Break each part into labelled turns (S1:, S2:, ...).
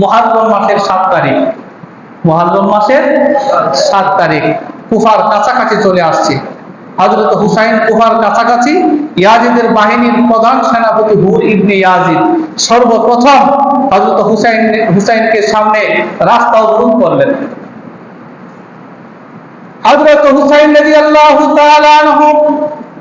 S1: মহারম মাসের সাত তারিখ। মহারম মাসের সাত তারিখ। কুফার কাছাকাছি চলে আসছে। হজরত হুসাইন কুফার কাছাকাছি, ইয়াজিদের বাহিনীর প্রধান সেনাপতি হুর ইবনে ইয়াজিদ সর্বপ্রথম হজরত হুসাইন, হুসাইনকে সামনে রাস্তা অবরোধ করলেন। হযরত হুসাইন রাদিয়াল্লাহু তাআলা আনহু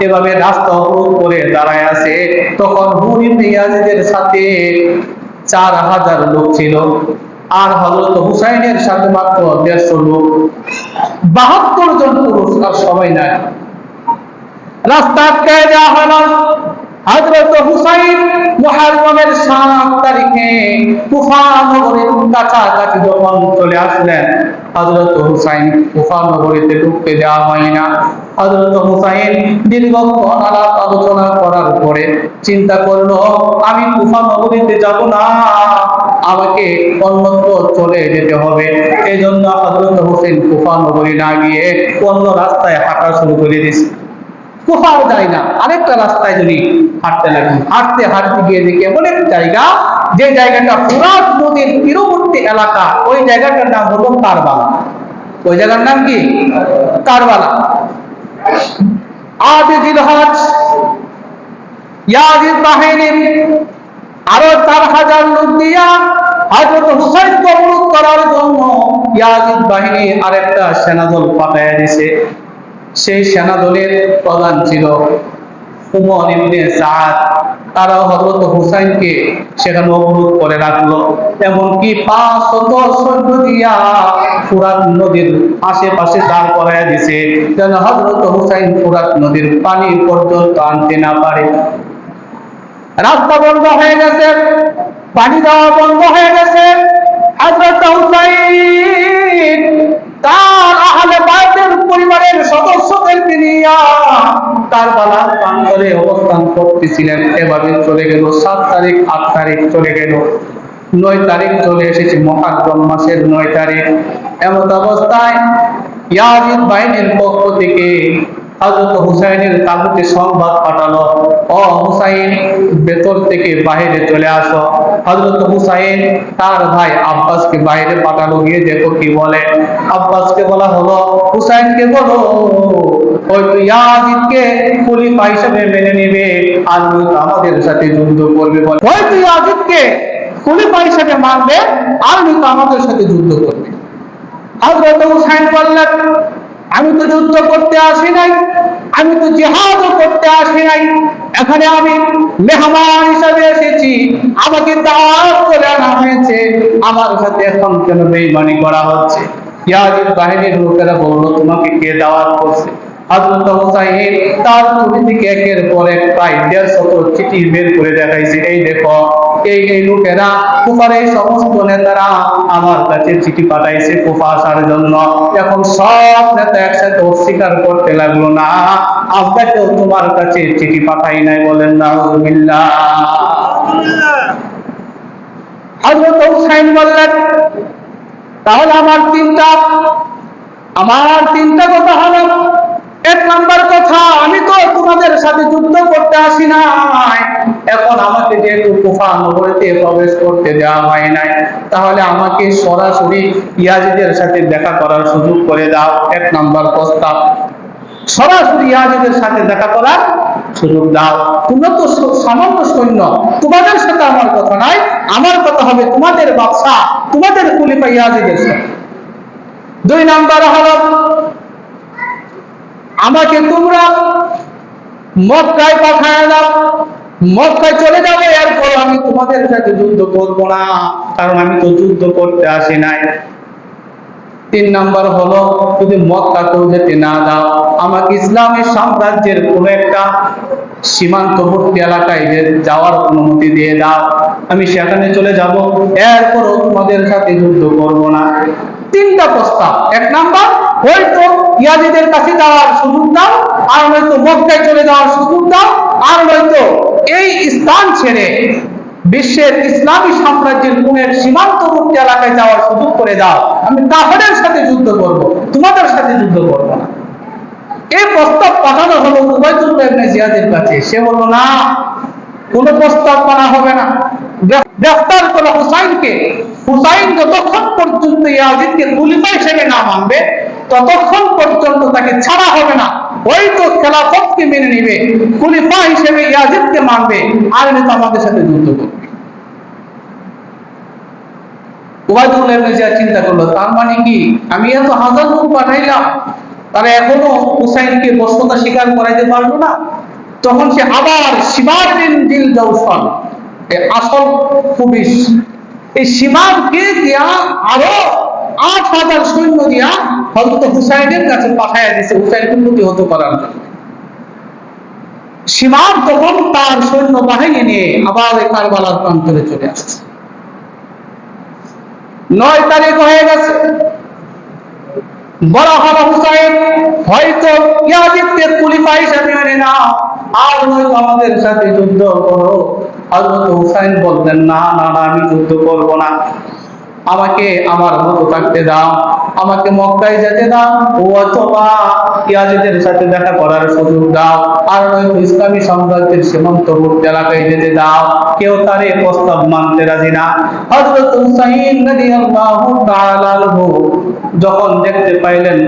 S1: এভাবে রাস্তা অবরোধ করে দাঁড়ায় আছে। তখন সাথে চার হাজার লোক ছিল। আর হযরত হুসাইনের সাথে মাত্র দেড়শো লোক। বাহাত্তর জন সবাই নাই। রাস্তা আটকায় দেওয়া হযরত হুসাইন মুহররমের সাত তারিখে কুফা নগরীর কাছাকাছি যখন চলে আসলেন, হযরত হুসাইন কুফা ঢুকতে দেওয়া হয় না। হযরত হুসাইন দীর্ঘক্ষণ আলাপ আলোচনা করার পরে চিন্তা করল, আমি কুফা নগরীতে যাব না, আমাকে অন্যত্র চলে যেতে হবে। এই জন্য হযরত হুসেন কুফা নগরী না গিয়ে অন্য রাস্তায় হাঁটা শুরু করে দিয়েছে। কোথাও যায় না। আরেকটা রাস্তায় যদি হাঁটতে লাগবে হাঁটতে হাঁটতে গিয়ে দেখি এমন এক জায়গা, যে জায়গাটা ফুরাত নদীর তীরবর্তী এলাকা, ওই জায়গাটার নাম হলো কারবালা। ওই জায়গার নাম কি? কারবালা। আজ জিলহজ ইয়াজিদ বাহিনীর আরও চার হাজার লোক দিয়া হযরত হুসাইন অবরোধ করার জন্য ইয়াজিদ বাহিনী আরেকটা সেনাদল পাঠাইয়া দিছে। সেই সেনাদলের প্রধান ছিল উমর ইবনে সাদ তারা হযরত হুসাইনকে সেখানে অবরোধ করে রাখল। এমনকি পাঁচ শত সৈন্য দিয়া ফুরাত নদীর আশেপাশে দাঁড় করাইয়া দিছে যেন হযরত হুসাইন ফুরাত নদীর পানি পর্যন্ত আনতে না পারে। রাস্তা বন্ধ হয়ে গেছে, পানি দেওয়া বন্ধ হয়ে গেছে। হযরত হুসাইন তার আহলে বাইতের পরিবারের সদস্যদের নিয়ে কারবালার প্রান্তরে অবস্থান করতেছিলেন। এভাবে চলে গেল, সাত তারিখ, আট তারিখ চলে গেল। নয় তারিখ চলে এসেছে মহাক্রম মাসের নয় তারিখ। এমত অবস্থায় ইয়াজিদ বাহিনীর পক্ষ থেকে হযরত হুসাইনের কাকুকে সংবাদ পাঠালো। ও হুসাইন, ভেতর থেকে বাইরে চলে আসো। হযরত হুসাইন, তার ভাই আব্বাসকে বাইরে পাঠালো। গিয়ে দেখো কি বলে। আব্বাসকে বলা হলো, হুসাইনকে বলো, ওই মেনে নেবে আর আমাদের সাথে যুদ্ধ করবে বলে। আর আমাদের সাথে যুদ্ধ করবে। হুসাইন বললেন আমি তো যুদ্ধ করতে আসি নাই, আমি তো জেহাদ করতে আসি নাই। এখানে আমি মেহমান হিসাবে এসেছি, আমাকে দাওয়াত করে আনা হয়েছে, আমার সাথে এখন কেন বেইমানি করা হচ্ছে? ইয়াজিদ বাহিনীর লোকেরা বলল, তোমাকে কে দাওয়াত করছে? হুসাইন তার ছবি থেকে একের পর এক প্রায় দেড়শত চিঠি বের করে দেখাইছে। এই দেখো, এই এই লোকেরা কুফার এই সমস্ত নেতারা আমার কাছে চিঠি পাঠাইছে কুফা আসার জন্য। এখন সব নেতা একসাথে অস্বীকার করতে লাগল না। আপনাকেও তোমার কাছে চিঠি পাঠাই নাই বলেন না হযরত হুসাইন বললেন, তাহলে আমার তিনটা আমার তিনটা কথা হলো নাম্বার কথা, আমি তো তোমাদের সাথে যুদ্ধ করতে আসি নাই। এখন আমাকে যেহেতু কুফা নগরীতে প্রবেশ করতে দেওয়া হয় নাই, তাহলে আমাকে সরাসরি ইয়াজিদের সাথে দেখা করার সুযোগ করে দাও, এক নাম্বার প্রস্তাব। সরাসরি ইয়াজিদের সাথে দেখা করার সুযোগ দাও। তোমরা তো সামান্য সৈন্য, তোমাদের সাথে আমার কথা নাই, আমার কথা হবে তোমাদের বাদশা তোমাদের কুলিফা ইয়াজিদের সাথে। দুই নাম্বার হলো আমাকে তোমরা মক্কায় পাঠায় দাও। মক্কায় চলে যাবে, এরপর আমি তোমাদের সাথে যুদ্ধ করব না, কারণ আমি তো যুদ্ধ করতে আসি নাই। তিন নাম্বার হলো, যদি মক্কাতেও যেতে না দাও আমাকে ইসলামের সাম্রাজ্যের কোন একটা সীমান্তবর্তী এলাকায় যাওয়ার অনুমতি দিয়ে দাও, আমি সেখানে চলে যাব, এরপরও তোমাদের সাথে যুদ্ধ করব না। তিনটা প্রস্তাব, এক নাম্বার হয়তো ইয়াজিদের কাছে যাওয়ার সুযোগ দাও, আর নয়তো মক্কায় চলে যাওয়ার সুযোগ দাও, আর নয়তো এই স্থান ছেড়ে বিশ্বের ইসলামী সাম্রাজ্যের কোন এক সীমান্তবর্তী এলাকায় যাওয়ার সুযোগ করে দাও। আমি কাফেরের সাথে যুদ্ধ করব, তোমাদের সাথে যুদ্ধ করব না। এই প্রস্তাব পাঠানো হলো উবাইদুল্লাহ ইবনে জিয়াদের কাছে। সে বলল, না, কোনো প্রস্তাব মানা হবে না। গ্রেফতার করো হুসাইনকে, হুসাইন যতক্ষণ পর্যন্ত ইয়াজিদকে খলিফা হিসেবে না মানবে ততক্ষণ পর্যন্ত তাকে ছাড়া হবে না। ওই তো খেলাফতকে মেনে নিবে, খলিফা হিসেবে ইয়াজিদকে মানবে, আর নয়তো আমাদের সাথে যুদ্ধ করবে। চিন্তা করল, তার মানে কি? আমি এত হাজার লোক পাঠাইলাম, তারা এখনও হুসাইনকে বস্তুতা স্বীকার করাইতে পারল না। তখন সে আবার শিবার দিল জৌসন আসল পুলিশ, এই শিমারকে দিয়া আরও আট হাজার সৈন্য দিয়া হজরত হুসাইনের কাছে পাঠাইয়া দিছে। হুসাইনকে প্রতিহত করার জন্য। সীমার তখন তার সৈন্য বাহিনী নিয়ে আবার কারবালার প্রান্তরে চলে আসছে। নয় তারিখ হয়ে গেছে। বলা হুসাইন, হয়তো ইয়াজিদকে খলিফা হিসেবে মেনে নাও আর নয়তো আমাদের সাথে যুদ্ধ করো। হযরত হুসাইন বললেন, না না না, আমি যুদ্ধ করব না। আমাকে আমার মতো থাকতে দাও, আমাকে মক্কায় যেতে দাও, অথবা ইয়াজিদের সাথে দেখা করার সুযোগ দাও, আর নয়তো ইসলামী সাম্রাজ্যের সীমান্তবর্তী এলাকায় যেতে দাও। কেউ তার এই প্রস্তাব মানতে রাজি না। হযরত হুসাইন রাদিয়াল্লাহু তাআলা যখন দেখতে পাইলেন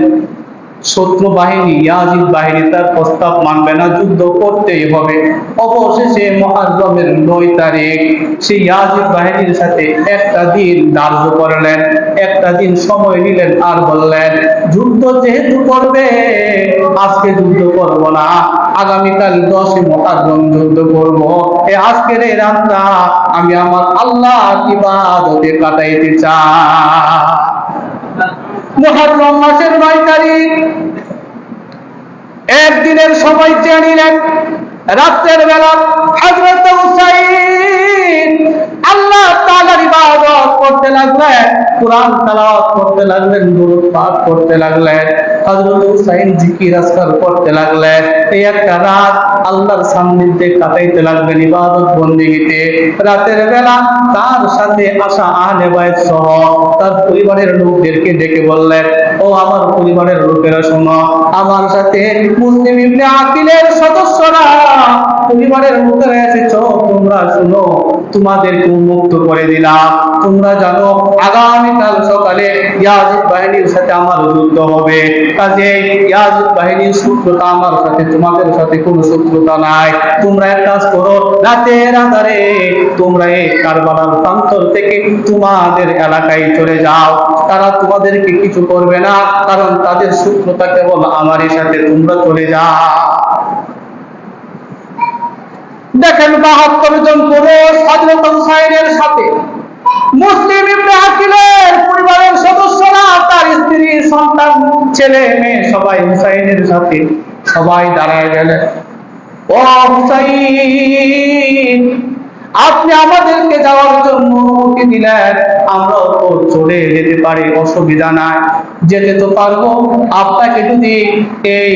S1: শত্রু বাহিনী, ইয়াজিদ বাহিনী তার প্রস্তাব মানবে না, যুদ্ধ করতেই হবে। অবশেষে মহারমের নয় তারিখ সেই ইয়াজিদ বাহিনীর সাথে একটা দিন ধার্য করলেন, একটা দিন সময় নিলেন আর বললেন, যুদ্ধ যেহেতু করবে, আজকে যুদ্ধ করব না, আগামীকাল দশই মহারম যুদ্ধ করব। এ আজকের এই রাতটা আমি আমার আল্লাহ ইবাদতে কাটাইতে চাই। মুহররম মাসের নয় তারিখ। একদিনের সময় চেয়ে নিলেন রাত্রের বেলা হজরত হুসাইন। আল্লাহ তাআলার ইবাদত করতে লাগলেন, কোরআন তেলাওয়াত করতে লাগলেন, দুরূদ করতে লাগলেন। হযরত করতে বেলা তার সাথে আসা তার পরিবারের লোকদেরকে ডেকে বললেন ও আমার পরিবারের লোকেরা, শোনো, আমার সাথে মুসলিম ইবনে আকিলের সদস্যরা, পরিবারের লোকেরা এসেছ, তোমরা শুনো তোমাদেরকে মুক্ত করে দিলাম। তোমরা জানো, আগামীকাল সকালে ইয়াজিদ বাহিনীর সাথে আমার যুদ্ধ হবে। কাজে তোমাদের সাথে এলাকায় চলে যাও। তারা তোমাদেরকে কিছু করবে না, কারণ তাদের শত্রুতা কেবল আমারই সাথে তোমরা চলে যাও। দেখেন বাহাত্তর জন পুরুষ হুসাইনের সাথে। মুসলিম ইবনে আকিলের পরিবারের সদস্যরা, তার স্ত্রী, সন্তান, ছেলে, মেয়ে, সবাই হুসাইনের সাথে সবাই দাঁড়ায় গেলেন। ও হুসাইন, আপনি আমাদেরকে যাওয়ার জন্য অনুমতি দিলেন। আমরাও তো চলে যেতে পারি, অসুবিধা নাই। যেতে তো পারব। আপনাকে যদি এই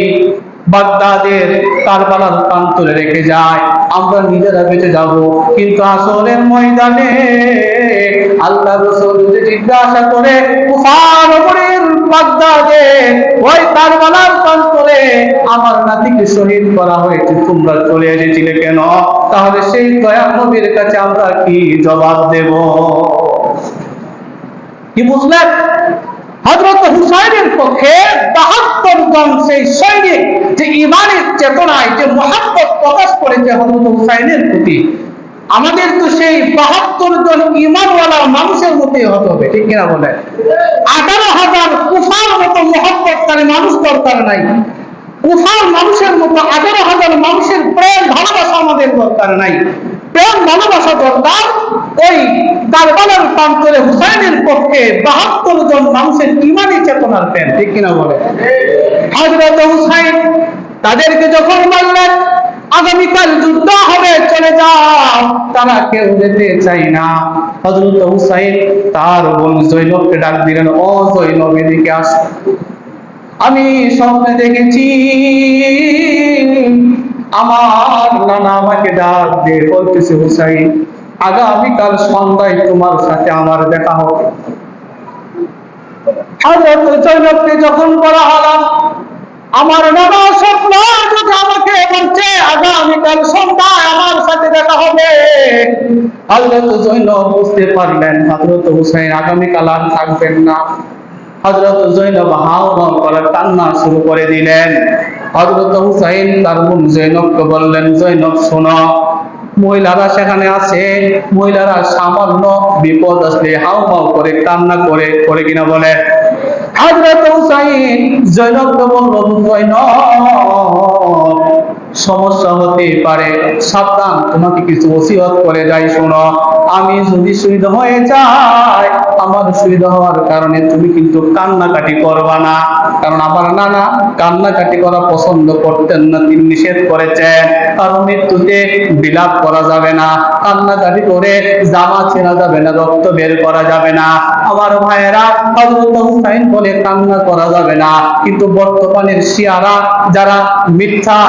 S1: বাগদাদের কারবালার প্রান্তরে রেখে যায়। আমরা নিজেরা বেঁচে যাব। কিন্তু আসরের ময়দানে আল্লাহ রসুল যদি জিজ্ঞাসা করে বাগদাদে ওই কারবালার প্রান্তরে আমার নাতিকে শহীদ করা হয়েছে, তোমরা চলে এসেছিলে কেন? তাহলে সেই দয়া নবীর কাছে আমরা কি জবাব দেব? কি বুঝলেন? হজরত হুসাইনের পক্ষে বাহাত্তর জন সেই সৈনিক যে ইমানের চেতনায়, যে মহাব্বত প্রকাশ করেছে হজরত হুসাইনের প্রতি। আমাদের তো সেই বাহাত্তর জন ইমানওয়ালা মানুষের মতোই হতে হবে, ঠিক কিনা বলে? আঠারো হাজার কুফার মতো মহাব্বতকারী মানুষ দরকার নাই। কুফার মানুষের মতো আঠারো হাজার মানুষের প্রেম, ভালোবাসা আমাদের দরকার নাই। প্রেম ভালোবাসা দরকার ওই কারবালার প্রান্তরে হুসাইনের পক্ষে বাহাত্তর জন মানুষের ইমানি চেতনার প্রেম। ঠিক কিনা বলে? হজরত হুসাইন তাদেরকে যখন বললেন আগামীকাল যুদ্ধ হবে চলে যাও। তারা কেউ যেতে চাই না। হজরত হুসাইন তার বোন জৈনবকে ডাক দিলেন ও জৈনব এদিকে আস। আমি স্বপ্নে দেখেছি আমার নানা আমাকে ডাক দিয়ে বলতেছে, হুসাইন, আগামীকাল সন্ধ্যায় তোমার সাথে আমার দেখা হবে। যখন বলা হলো, আমার নানা স্বপ্ন আমাকে বলছে আগামীকাল সন্ধ্যায় আমার সাথে দেখা হবে। হযরত জৈনব বুঝতে পারলেন, হযরত হুসাইন, আগামীকাল আর থাকবেন না। হযরত জৈনব হাও হাও করে কান্না শুরু করে দিলেন। হযরত হুসাইন তার বোন জৈনবকে বললেন, জৈনব, শোনো, মহিলারা সেখানে আছে। মহিলারা সামান্য বিপদ আসলে হাও হাও করে কান্না করে করে কিনা বলে। হযরত হুসাইন জৈনবকে বলল, জৈনব সমস্যা হতে পারে। সাবধান, তোমাকে কিছু ওসিয়ত করে যাই, শোনো। আমি যদি শহীদ হয়ে যাই, আমার শহীদ হওয়ার কারণে তুমি কিন্তু কান্নাকাটি করবা না। কারণ আমার নানা কান্নাকাটি করা পছন্দ করতেন না, তিনি নিষেধ করেছেন। কারণ মৃত্যুতে বিলাপ করা যাবে না, কান্নাকাটি করে জামা ছেঁড়া যাবে না, রক্ত বের করা যাবে না। আমার ভাইয়েরা হযরত হুসাইন বলে কান্না করা যাবে না। কিন্তু বর্তমানের শিয়ারা, যারা মিথ্যা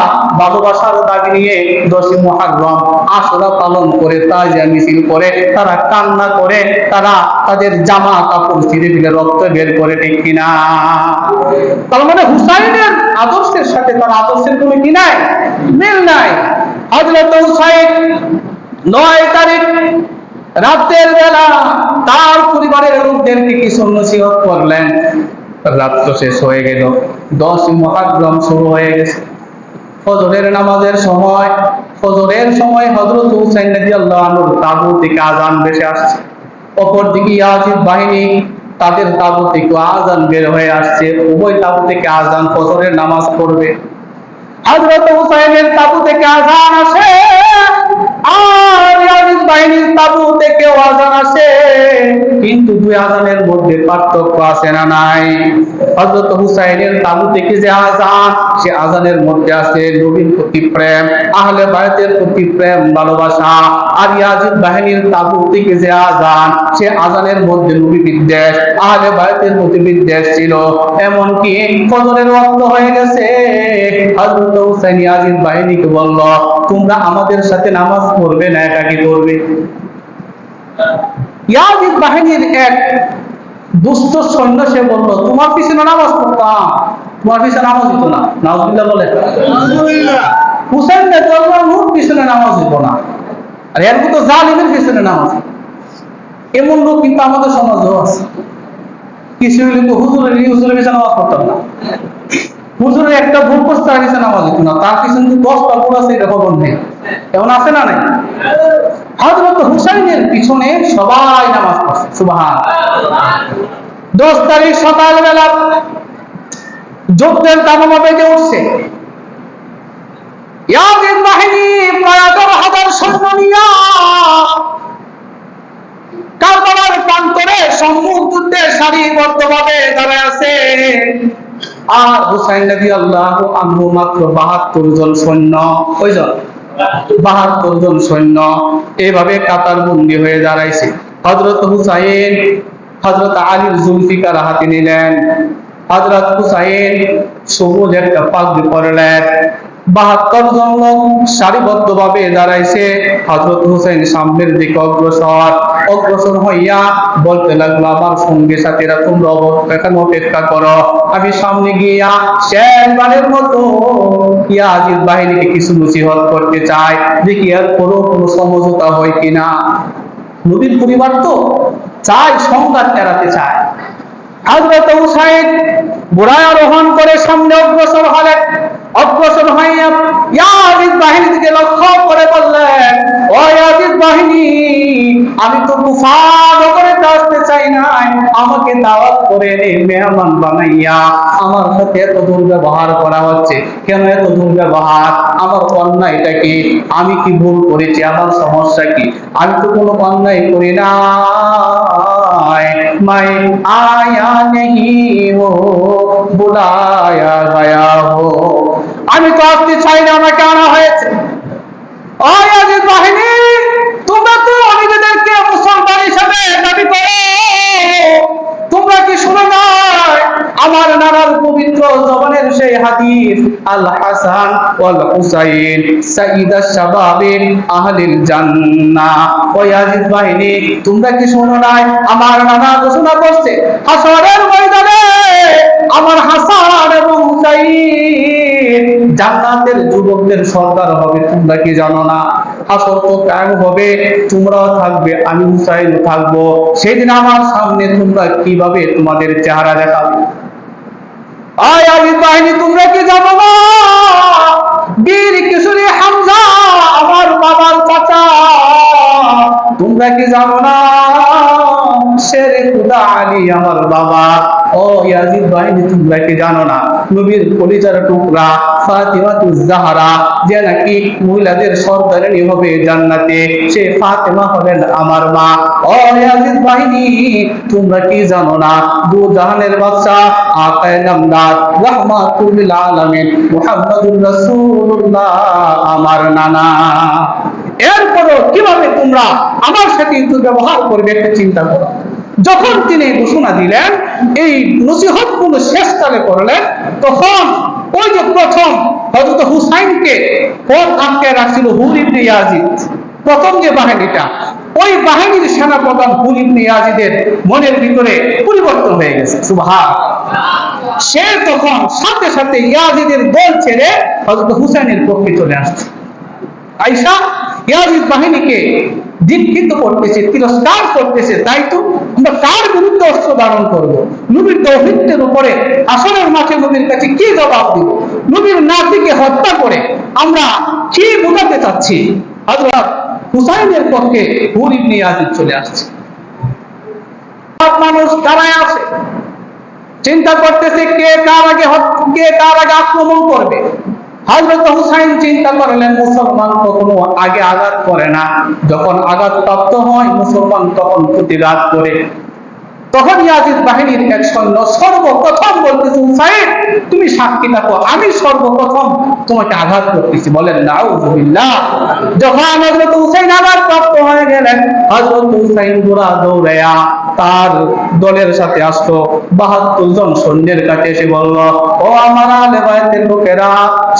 S1: ভালোবাসার দাবি নিয়ে দশই মহাগ্রম আশরা পালন করে তাজিয়া মিছিল করে, তারা কান্না করে, তারা তাদের জামা কাপড় ছিঁড়ে দিলে রক্ত বের করে, ঠিক কিনা? তার মানে হুসাইনের আদর্শের সাথে তার আদর্শের কোনো কি নাই? মিল নাই। হযরত হুসাইন নয় তারিখ রাতের বেলা তার পরিবারের লোকদেরকে কিছু নসিহত করলেন? রাত্র শেষ হয়ে গেল। দশ মহাগ্রম শুরু হয়ে গেছে। ফজরের নামাজের সময়, ফজরের সময় হজরত হুসাইন রাদিয়াল্লাহু আনহুর তাবু থেকে আজান ভেসে আসছে। অপর দিকে ইয়াজিদ বাহিনী তাদের তাবু থেকে আজান বের হয়ে আসছে। উভয় তাবু থেকে আজান ফজরের নামাজ পড়বে। হযরত হুসাইনের থেকে আজান আসে। আর ইয়াজিদ বাহিনীর তাবু থেকে যে আজান? সে আজানের মধ্যে নবী বিদ্বেষ, আহলে প্রতি বিদ্বেষ ছিল। এমনকি ফজরের ওয়াক্ত হয়ে গেছে। হুসাইন বাহিনীকে বলল, তোমরা আমাদের সাথে নামাজ পড়বে না একাকি করবে? ইয়াজিদ বাহিনীর এক দুষ্ট সৈন্য সে বলল তোমার পিছনে নামাজ পড়তাম তোমার পিছনে নামাজ দিত না। নাউজুবিল্লাহ বলে হুসেন নেতার নূর পিছনে নামাজ দিত না। আর এর মতো জালিমের পিছনে নামাজ এমন লোক কিন্তু আমাদের সমাজেও আছে। কিছু হলে তো হুজুরের হুজুরের পিছনে নামাজ পড়তাম না। হুজুরের একটা ভুল করতে পিছনে নামাজ দিত না তার পিছনে দশটা ভুল আছে, এটা খবর নেই। এমন আছে না নাই? হযরত হুসাইনের পিছনে সবাই নামাজ পড়ছে, সুবহান। দশ তারিখ সকালবেলা যুদ্ধের দামামা বেজে উঠছে? ইয়াজিদ বাহিনী প্রায় হাজার সৈন্য নিয়া কারবালার প্রান্তরে সম্মুখ যুদ্ধে সারিবদ্ধভাবে দাঁড়ায় আছে। আর হুসাইন নবী আল্লাহ আনহু মাত্র বাহাত্তর জন সৈন্য। কয়জন? বাহাত্তর জন সৈন্য। এভাবে কাতার বন্দি হয়ে দাঁড়াইছে। হজরত হুসাইন হজরত আলীর জুলফিকার হাতে নিলেন। হজরত হুসাইন সবুজ একটা পাগড়ি পরলেন। বাহাত্তর জন লোক সারিবদ্ধ ভাবে দাঁড়াইছে। হজরত হুসাইন সামনের দিকে অগ্রসর। অগ্রসর হইয়া বলতে লাগল, আমার সঙ্গে সাথীরা, তোমরা এখানে অপেক্ষা করো। আমি সামনে গিয়া শেষবারের মতো ইয়াজিদ বাহিনীকে কিছু নসিহত করতে চাই। দেখি আর কোনো কোনো সমঝোতা হয় কিনা? নবীর পরিবার তো চাই সংঘাত এড়াতে চায়। হযরত হুসাইন বুড়ায় আরোহণ করে সামনে অগ্রসর হলেন। অগ্রসর হইয়া ইয়াজিদ বাহিনীকে লক্ষ্য করে বললেন, ও ইয়াজিদ বাহিনী, আমি তো কুফা নগরে আসতে চাই নাই আমাকে দাওয়াত করে এনে মেহমান বানাইয়া আমার সাথে এত দুর্ব্যবহার করা হচ্ছে কেন এত দুর্ব্যবহার আমার অন্যায়টা কি আমি কি ভুল করেছি আমার সমস্যা কি আমি তো কোনো অন্যায় করি না मैं आया नहीं हो बुलाया गया हो আমি তো আসতে চাই না আমাকে আনা হয়েছে ওই আজিজ বাহিনী তোমরা তো নিজেদেরকে মুসলমান দাবি করো। তোমরা কি শুনো নাই আমার পবিত্র জবানের সেই হাদিস আল হাসান ওয়াল হুসাইন সাইদা আহলিল জান্নাহ। বাহিনী, তোমরা কি শুনো নাই? আমার নানা ঘোষণা করছে, হাসরের ময়দানে আমার হাসান এবং হুসাইন। জান্নাতের যুবকদের সরদার হবে, তোমরা কি জানো না? হাসর তো কায়েম হবে, তোমরাও থাকবে, আমি হুসাইন থাকব। সেদিন আমার সামনে তোমরা কীভাবে তোমাদের চেহারা দেখাবে? আয় আলী বাহিনী, তোমরা কি জানো না? বীর কিশোরী হামজা, আমার বাবার চাচা। তোমরা কি জানো না? শেরে খুদা আলী আমার বাবা ও ইয়াজিদ বাহিনী তোমরা কি জানো না নবীর কলিজার টুকরা ফাতিমাতুজ জাহরা যে নাকি মহিলাদের সর্দারিনী হবে জান্নাতে সে ফাতেমা হলেন আমার মা ও ইয়াজিদ বাহিনী তোমরা কি জানো না দু জাহানের বাদশা আকায়ে নামদার রাহমাতুল লিল আলামিন মুহাম্মাদুর রাসূলুল্লাহ আমার নানা এরপরও কীভাবে তোমরা আমার সাথে ব্যবহার করবে একটু চিন্তা করো। যখন তিনি ঘোষণা দিলেন, এই নসিহত কোন শেষকালে করলেন, তখন ওই যে প্রথম হযরত হুসাইনকে পথ আটকে রাখছিল হুর ইবনে ইয়াজিদ। প্রথম যে বাহিনীটা, ওই বাহিনীর সেনাপ্রধান হুর ইবনে ইয়াজিদের মনের ভিতরে পরিবর্তন হয়ে গেছে। সুবহান। সে তখন সাথে সাথে ইয়াজিদের দল ছেড়ে হযরত হুসাইনের পক্ষে চলে আসছে। আইসা ইয়াজিদ বাহিনীকে দীক্ষিত করতেছে, তিরস্কার করতেছে, তাই তো আমরা কার বিরুদ্ধে অস্ত্র ধারণ করব? নবীর দৌহিত্যের উপরে আসনের মাঠে নবীর কাছে কি জবাব দিব? নবীর নাতিকে হত্যা করে আমরা কি বোঝাতে চাচ্ছি? হযরত হুসাইনের পক্ষে হুর ইবনে ইয়াজিদ চলে আসছে। মানুষ দাঁড়ায় আছে। চিন্তা করতেছে কে কার আগে কে কার আগে আক্রমণ করবে? হযরত হুসাইন চিন্তা করলেন, মুসলমান কখনো আগে আঘাত করে না। যখন আঘাত প্রাপ্ত হয়, মুসলমান তখন প্রতিঘাত করে। তখন ইয়াজিদ বাহিনীর এক সৈন্য সর্বপ্রথম বলতেছে হুসাইন তুমি সাক্ষী থাকো, আমি সর্বপ্রথম তোমাকে আঘাত করতেছি। বলেন না যখন হযরত হুসাইন আঘাত প্রাপ্ত হয়ে গেলেন, হযরত হুসাইন গোড়া দৌড়ায়া তার দলের সাথে আসলো। বাহাত্তর জন সৈন্যের কাছে এসে বলল, ও আমার আলে বায়তের লোকেরা,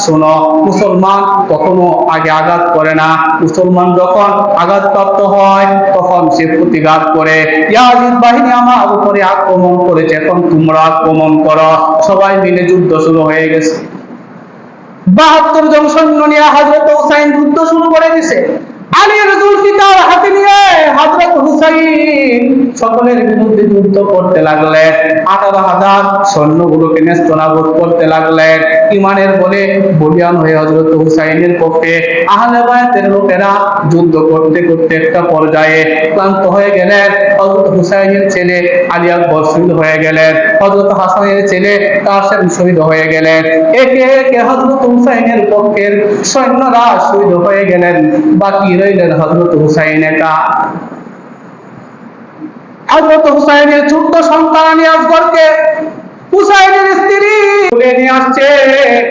S1: শোনো, মুসলমান কখনো আগে আঘাত করে না। মুসলমান যখন আঘাত প্রাপ্ত হয়, তখন সে প্রতিঘাত করে। ইয়াজিদ বাহিনী আমার উপরে আক্রমণ করেছে। এখন তোমরা আক্রমণ করো। সবাই মিলে যুদ্ধ শুরু হয়ে গেছে। বাহাত্তর জন সৈন্য নিয়ে হাজরত যুদ্ধ শুরু করে দিছে। আলীর জুলফিকার হাতে নিয়ে হযরত হুসাইন সকলের বিরুদ্ধে যুদ্ধ করতে লাগলেন। আঠারো হাজার সৈন্যগুলোকে নেস্তনাবোধ করতে লাগলেন। ইমানের বলে বলিয়ান হয়ে হযরত হুসাইনের পক্ষে আহলে বায়াতের লোকেরা যুদ্ধ করতে করতে একটা পর্যায়ে ক্লান্ত হয়ে গেলেন। হযরত হুসাইনের ছেলে আলী আকবর শহীদ হয়ে গেলেন। হযরত হাসানের ছেলে কাসেম শহীদ হয়ে গেলেন। একে একে হযরত হুসাইনের পক্ষের সৈন্যরা শহীদ হয়ে গেলেন। বাকি রইলেন হযরত হুসাইন একা। হযরত হুসাইনের ছোট্ট সন্তান আনি আসগরকে হুসাইনের স্ত্রী আসছে,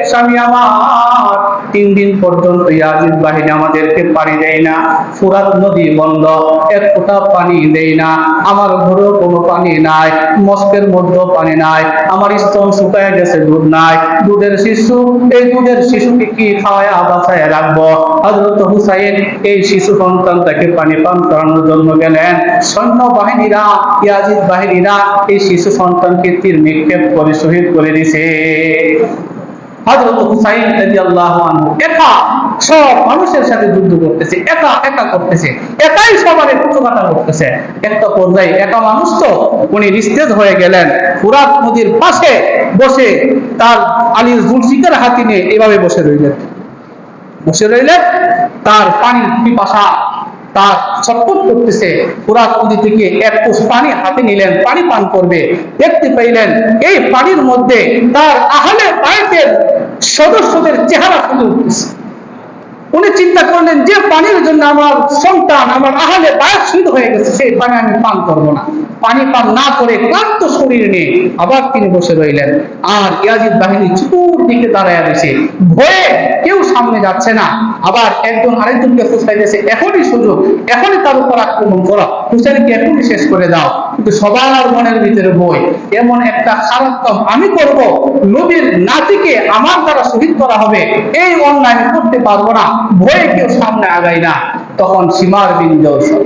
S1: স্বামী আমার। তিন দিন পর্যন্ত ইয়াজিদ বাহিনী আমাদেরকে পানি দেয় না। ফুরাত নদী বন্ধ, এক ফোঁটা পানি দেয় না। আমার ঘরেও কোনো পানি নাই, মস্কের পানি নাই। আমার স্তন শুকায় গেছে, দুধ নাই। দুধের শিশু, এই দুধের শিশুকে কি খাওয়ায় বাঁচায় রাখব? হজরত হুসাইন এই শিশু পানি পান করানোর জন্য গেলেন। সৈন্য বাহিনীরা ইয়াজিদ বাহিনীরা এই শিশু সন্তানকে তীর নিক্ষেপ করে শহীদ করে দিছে। হযরত হুসাইন আনহু একা সব মানুষের সাথে যুদ্ধ করতেছে, একা একা করতেছে, একাই সবার করতেছে। একটা পর্যায়ে একা মানুষ তো, উনি নিস্তেজ হয়ে গেলেন, ফুরাত নদীর পাশে বসে তার জুলফিকার হাতি নিয়ে এভাবে বসে রইলেন। বসে রইলেন, তার পানির পিপাসা তার ছটফট করতেছে। পুরাত নদী থেকে এক কোষ পানি হাতে নিলেন, পানি পান করবে। দেখতে পাইলেন এই পানির মধ্যে তার আহলে বাইতের সদস্যদের চেহারা ফুটে উঠতেছে উনি চিন্তা করলেন, যে পানির জন্য আমার সন্তান, আমার আহলে বায়ক শহীদ হয়ে গেছে, সেই পানি আমি পান করব না। পানি পান না করে ক্লান্ত শরীর নিয়ে আবার তিনি বসে রইলেন। আর ইয়াজিদ বাহিনী চুপুর দিকে দাঁড়ায় রয়েছে। ভয়ে কেউ সামনে যাচ্ছে না। আবার একজন আরেকজনকে ফুসাইতেছে এখনই সুযোগ এখনই তার উপর আক্রমণ করো। হুসেনকে এখনই শেষ করে দাও। কিন্তু সবার মনের ভিতরে বই। এমন একটা খারাপ কাম আমি করব, নবীর নাতিকে আমার দ্বারা শহীদ করা হবে, এই অন্যায় করতে পারব না, ভয়ে কেউ সামনে আগাই না। তখন সীমার বিন জৌসব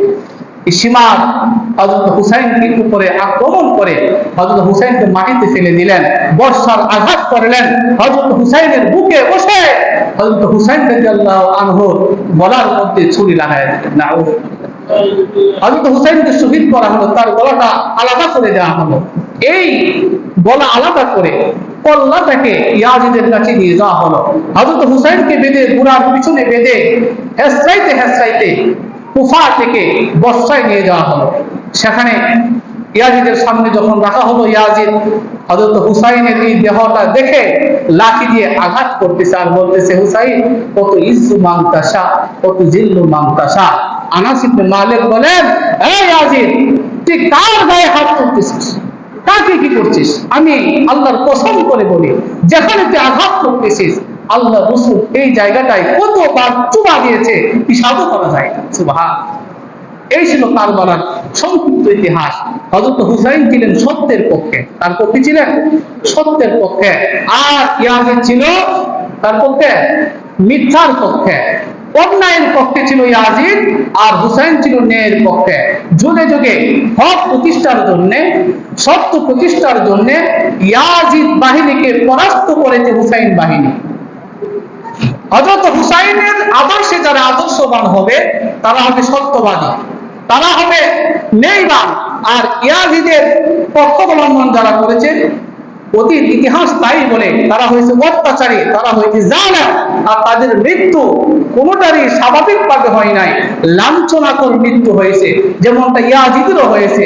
S1: এই সীমার হজরত হুসাইনকে উপরে আক্রমণ করে হজরত হুসাইনকে মাটিতে ফেলে দিলেন, বর্ষার আঘাত করলেন হজরত হুসাইনের বুকে বসে হজরত হুসাইন আনহুর গলার মধ্যে ছুরি লাগায় দিলেন, নাউজ হজরত হুসাইনকে শহীদ করা হলো, তার গলাটা আলাদা করে দেওয়া হলো। এই গলা আলাদা করে ইয়াজিদের কাছে নিয়ে যাওয়া হলো। হজরত হুসাইনকে বেঁধে পিছনে বেঁধে, হেসরাইতে হেসরাইতে কুফা থেকে বর্ষায় নিয়ে যাওয়া হলো। সেখানে ইয়াজিদের সামনে যখন রাখা হলো, ইয়াজিদ হজরত হুসাইনের এই দেহটা দেখে লাঠি দিয়ে আঘাত করতেছে আর বলতেছে, হুসাইন, কত ইসু মাংতাসা কত জিল্লু মাংতাসা আনাস ইবনে মালিক বলেন, এই তুই কার গায়ে হাত কাকে কি করছিস? আমি আল্লাহর কসম করে বলি, যেখানে তুই আঘাত করতেছিস, আল্লাহ রসুল এই জায়গাটায় কতবার চুবা দিয়েছে করা যায় না। সুবহান। এই ছিল কারবালার সংক্ষিপ্ত ইতিহাস। হজরত হুসাইন ছিলেন সত্যের পক্ষে। তার পক্ষে ছিলেন? সত্যের পক্ষে। আর ইয়াজিদ ছিল তার পক্ষে? মিথ্যার পক্ষে। অন্যায়ের পক্ষে ছিল ইয়াজিদ আর হুসাইন ছিল ন্যায়ের পক্ষে। যুগে যুগে হক প্রতিষ্ঠার জন্য সত্য প্রতিষ্ঠার জন্য ইয়াজিদ বাহিনীকে পরাস্ত করেছে হুসাইন বাহিনী। হজরত হুসাইনের আদর্শে যারা আদর্শবান হবে, তারা হবে সত্যবাদী। তারা হবে নেইবান আর ইয়াজিদের পক্ষ অবলম্বন যারা করেছে অতীত ইতিহাস তাই বলে তারা হয়েছে অত্যাচারী, তারা হয়েছে জানা আর তাদের মৃত্যু কোনোটারই স্বাভাবিকভাবে হয় নাই। লাঞ্ছনাকর মৃত্যু হয়েছে, যেমনটা ইয়াজিদেরও হয়েছে।